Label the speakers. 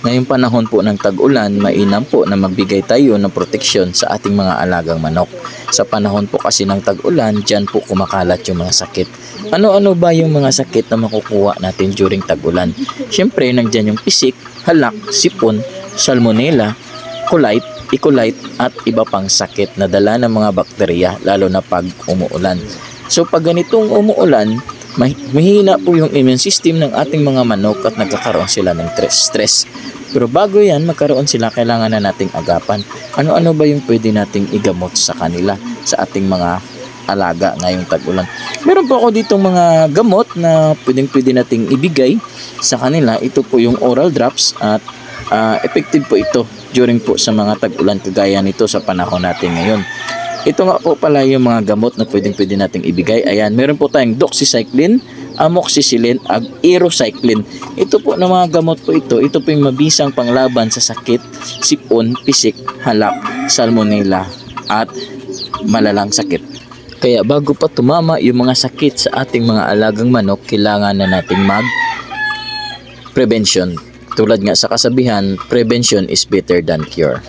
Speaker 1: Ngayong panahon po ng tag-ulan, mainam po na magbigay tayo ng proteksyon sa ating mga alagang manok. Sa panahon po kasi ng tag-ulan, dyan po kumakalat yung mga sakit. Ano-ano ba yung mga sakit na makukuha natin during tag-ulan? Siyempre, nandyan yung pisik, halak, sipon, salmonella, colitis, E. coli at iba pang sakit na dala ng mga bakterya lalo na pag umuulan. So pag ganitong umuulan, mahina po yung immune system ng ating mga manok at nagkakaroon sila ng stress. Pero bago yan, magkaroon sila, kailangan na nating agapan. Ano-ano ba yung pwede nating igamot sa kanila, sa ating mga alaga ngayong tag-ulan. Meron po ako dito mga gamot na pwedeng pwede nating ibigay sa kanila. Ito po yung oral drops at ah, effective po ito during po sa mga tag-ulan kagaya nito sa panahon natin ngayon. Ito nga po pala yung mga gamot na pwedeng pwede nating ibigay. Ayan, meron po tayong doxycycline, amoxicillin, ag erocycline. Ito po na mga gamot po ito. Ito po yung mabisang panglaban sa sakit, sipon, pisik, halak, salmonella, at malalang sakit. Kaya bago pa tumama yung mga sakit sa ating mga alagang manok, kailangan na nating mag prevention. Tulad nga sa kasabihan, prevention is better than cure.